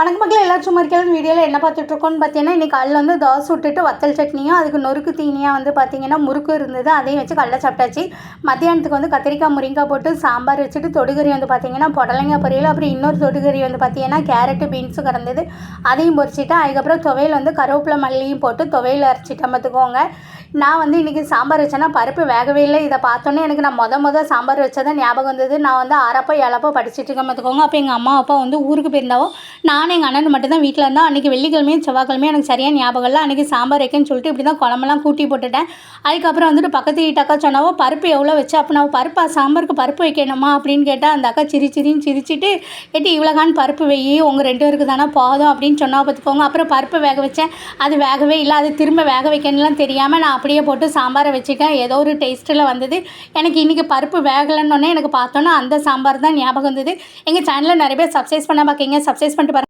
வணக்க மக்கள் எல்லாரும் சும்மா இருக்கிறது வீடியோவில் என்ன பார்த்துட்ருக்கோன்னு பார்த்தீங்கன்னா இன்றைக்கி காலையில் வந்து தோசை விட்டுட்டு வத்தல் சட்னியும் அதுக்கு நொறுக்கு தீனியாக வந்து பார்த்தீங்கன்னா முறுக்கு இருந்தது. அதையும் வச்சு கடல சாப்பிட்டாச்சு. மத்தியானத்துக்கு வந்து கத்திரிக்காய் முருங்காய் போட்டு சாம்பார் வச்சுட்டு தொடுகறி வந்து பார்த்தீங்கன்னா புடலங்காய் பொரியல் அப்புறம் இன்னொரு தொடுகறி வந்து பார்த்தீங்கன்னா கேரட்டு பீன்ஸும் கிடந்தது அதையும் பொரிச்சிட்டேன் அதுக்கப்புறம் துவையல் வந்து கருவேப்பிலை மல்லியும் போட்டு துவையல் அரைச்சிட்டேன் பார்த்துக்கோங்க. நான் வந்து இன்றைக்கி சாம்பார் வச்சேன்னா பருப்பு வேகவே இல்லை. இதை பார்த்தோன்னே எனக்கு நான் மொத மொதல் சாம்பார் வச்சதான் ஞாபகம் வந்தது. நான் வந்து ஆறப்போ ஏழப்போ படிச்சுட்டு இருக்கேன் பார்த்துக்கோங்க. அப்போ எங்கள் அம்மா அப்பா வந்து ஊருக்கு போயிருந்தாவோ நானும் எங்கள் அண்ணன் மட்டும் தான் வீட்டில் இருந்தோம். அன்றைக்கி வெள்ளிக்கிழமையும் செவ்வாய்க்கிழமையும் எனக்கு சரியாக ஞாபகம் இல்லை. அன்றைக்கி சாம்பார் வைக்கன்னு சொல்லிட்டு இப்படி தான் குழம்பெல்லாம் கூட்டி போட்டுட்டேன். அதுக்கப்புறம் வந்துட்டு பக்கத்து வீட்டு சொன்னாவோ பருப்பு எவ்வளோ வச்சு அப்போ நான் பருப்பா சாம்பாருக்கு பருப்பு வைக்கணுமா? அப்படின்னு கேட்டால் அந்த அக்கா சிரி சிரின்னு சிரிச்சிட்டு ஏட்டி இவ்வளோகான் பருப்பு வெயி உங்கள் ரெண்டு பேருக்கு தானே போதும்? அப்படின்னு சொன்னால் பார்த்துக்கோங்க. அப்புறம் பருப்பு வேக வச்சேன். அது வேகவே இல்லை. அது திரும்ப வேக வைக்கணும்லாம் தெரியாமல் நான் அப்படியே போட்டு சாம்பாரை வச்சுட்டேன். ஏதோ ஒரு டேஸ்ட்டில் வந்தது. எனக்கு இன்றைக்கி பருப்பு வேகலைன்னொன்னே எனக்கு பார்த்தோன்னா அந்த சாம்பார் தான் ஞாபகம் வந்தது. எங்கள் சேனலில் நிறைய பேர் சப்ஸ்கிரைஸ் பண்ண பார்க்கீங்க சப்ஸ்கிரைஸ் பண்ணிட்டு